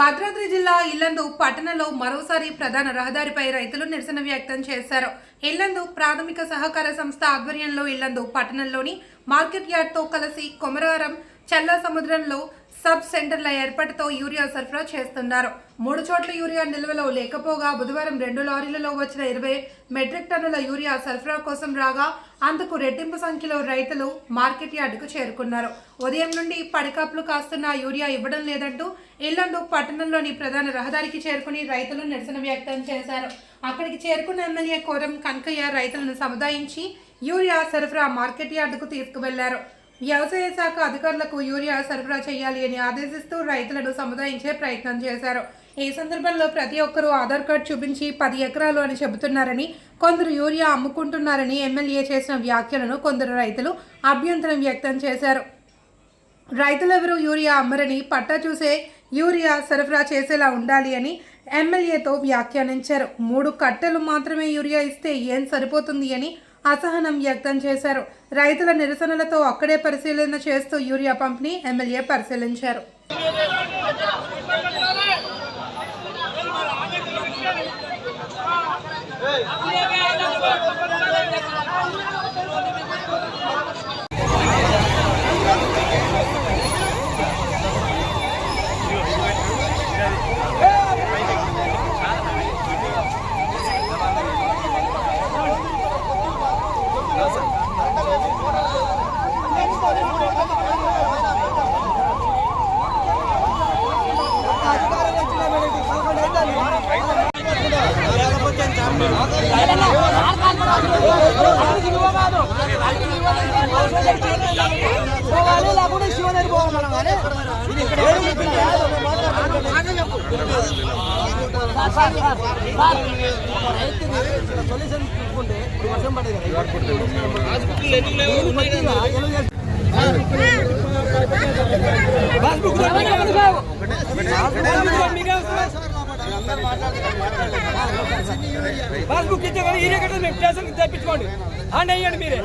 భద్రాద్రి జిల్లా ఇల్లందు పట్టణంలో మరోసారి ప్రధాన రహదారిపై రైతులు నిరసన వ్యక్తం చేశారు. ఇల్లందు ప్రాథమిక సహకార సంస్థ ఆధ్వర్యంలో ఇల్లందు పట్టణంలోని మార్కెట్ యార్డ్తో కలిసి కొమరారం చల్ల సముద్రంలో సబ్ సెంటర్ల ఏర్పాటుతో యూరియా సరఫరా చేస్తున్నారు. మూడు చోట్ల యూరియా నిల్వలో లేకపోగా బుధవారం రెండు లారీలలో వచ్చిన ఇరవై మెట్రిక్ టన్నుల యూరియా సరఫరా కోసం రాగా అందుకు రెట్టింపు సంఖ్యలో రైతులు మార్కెట్ యార్డుకు చేరుకున్నారు. ఉదయం నుండి పడికాపులు కాస్తున్న యూరియా ఇవ్వడం లేదంటూ ఇల్లందు పట్టణంలోని ప్రధాన రహదారికి చేరుకుని రైతులు నిరసన వ్యక్తం చేశారు. అక్కడికి చేరుకున్న ఎమ్మెల్యే కోరం కనకయ్య రైతులను సముదాయించి యూరియా సరఫరా మార్కెట్ యార్డుకు తీసుకువెళ్ళారు. వ్యవసాయ శాఖ అధికారులకు యూరియా సరఫరా చేయాలి అని ఆదేశిస్తూ రైతులను సముదాయించే ప్రయత్నం చేశారు. ఈ సందర్భంలో ప్రతి ఒక్కరూ ఆధార్ కార్డు చూపించి పది ఎకరాలు అని చెబుతున్నారని కొందరు యూరియా అమ్ముకుంటున్నారని ఎమ్మెల్యే చేసిన వ్యాఖ్యలను కొందరు రైతులు అభ్యంతరం వ్యక్తం చేశారు. రైతులెవరూ యూరియా అమ్మరని పట్టా చూసే యూరియా సరఫరా చేసేలా ఉండాలి అని ఎమ్మెల్యేతో వ్యాఖ్యానించారు. మూడు కట్టెలు మాత్రమే యూరియా ఇస్తే ఏం సరిపోతుంది అని అసహనం వ్యక్తం చేశారు. రైతుల నిరసనలతో అక్కడే పరిశీలన చేస్తూ యూరియా పంపిణీ ఎమ్మెల్యే పరిశీలించారు. పోవాలి లేకుంటే మనం కానీ సొల్యూషన్ ఇప్పుడు వర్షం పడేది పాస్బుక్. పాస్బుక్ మీకే? పాస్బుక్ ఇచ్చే కదా ఈరే కట్ట మేము స్టేషన్ తెప్పించుకోండి అండ్ అయ్యండి మీరే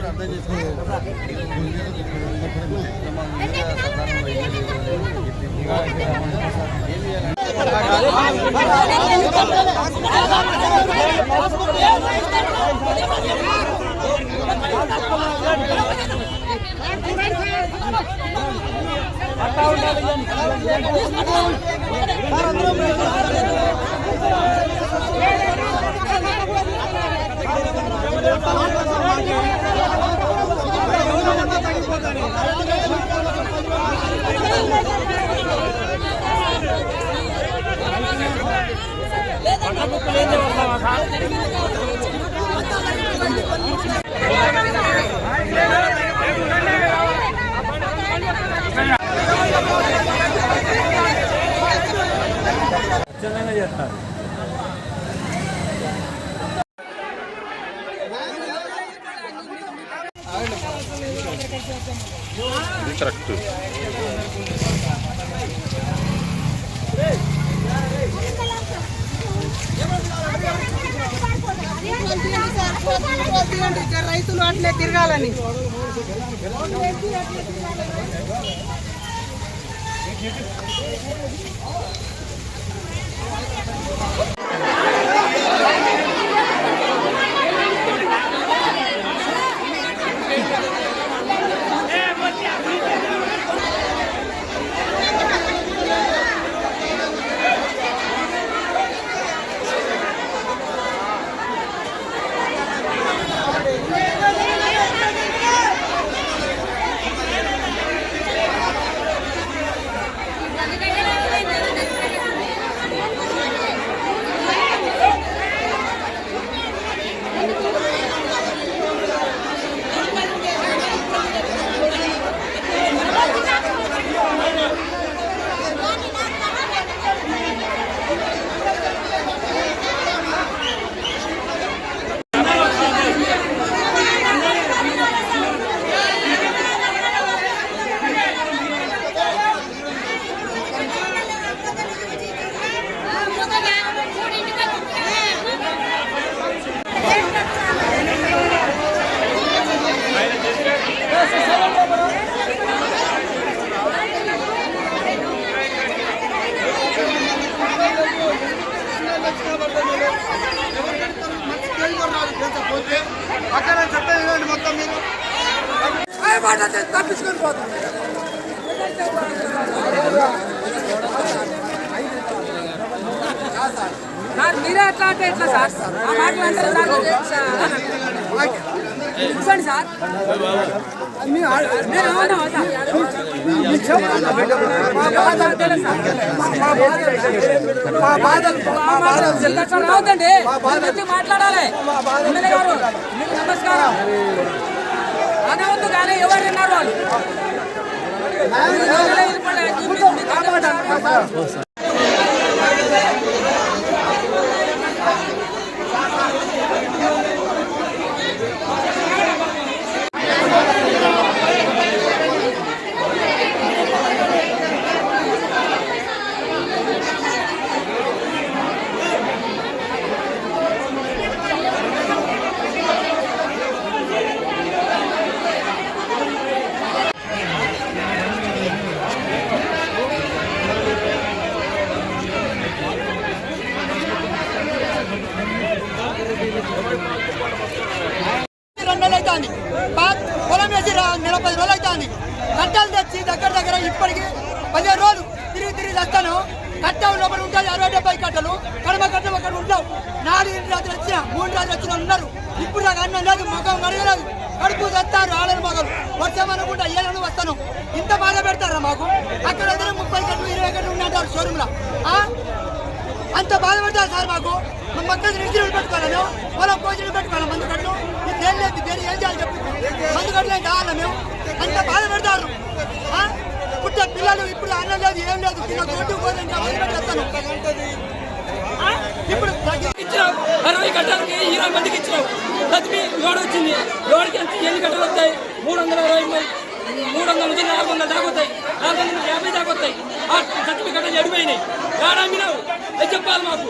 చెన్నైనా చేస్తారు ఇది కరెక్ట్. రైతులు అట్లే తిరగాలని తప్పించుకొని పోతాం సార్ మీరే ఎట్లా అంటే ఎట్లా సార్ ఆ మాటలు అంటారు సార్ సార్ సార్ మాట్లాడాలి నమస్కారం అనవద్దు కానీ ఎవరు విన్నారు వాళ్ళు రెండు నెలలు అవుతుంది పొలం వేసి రోజులు అవుతుంది. కట్టలు తెచ్చి దగ్గర దగ్గర ఇప్పటికి పదిహేను రోజులు తిరిగి తిరిగి తెస్తాను. కట్టం లోపల ఉంటాయి అరవై డెబ్బై కట్టలు. కడమ కట్టలు అక్కడ ఉండవు. నాలుగు రాత్రి వచ్చిన మూడు రాత్రి వచ్చిన ఉన్నారు. ఇప్పుడు నాకు అన్నం లేదు మగం కడగలేదు కడుపు తెస్తారు ఆడని మగలు వర్షం అనుకుంటా ఏళ్ళు వస్తాను. ఇంత బాధ పెడతారా మాకు? అక్కడ ఇద్దరు ముప్పై కట్టలు ఇరవై కట్టలు ఉన్నాయంటారు షోరూమ్లో అంత బాధ పెడతారు సార్ మాకు? మా మక్కలు ఇంజనీర్లు పెట్టుకోవాలను పొలం కోజీలు పెట్టుకోవాలి మందు కట్టలు? ఇది ఏం దేని ఏం చేయాలి చెప్పు? అందుకట్లే కావాలా మేము? అంత బాధ పెడతారు పుట్టే పిల్లలు ఇప్పుడు అన్నం లేదు ఏం లేదు చిన్న తోటి పోదంటే మందు ఇప్పుడు తగ్గి- అరవై గంటలకి ఇరవై మందికి ఇచ్చినావు తదిమి లోడ్ వచ్చింది? లోడ్కి ఎంత? ఎన్ని గంటలు వస్తాయి? మూడు వందల అరవై మూడు వందల నుంచి నాలుగు వందల దాకా వస్తాయి. నాలుగు వందల యాభై దాకా వస్తాయి. ఆ గంటలు ఎడిపోయినాయి. ఏడామినావు అది చెప్పాలి మాకు?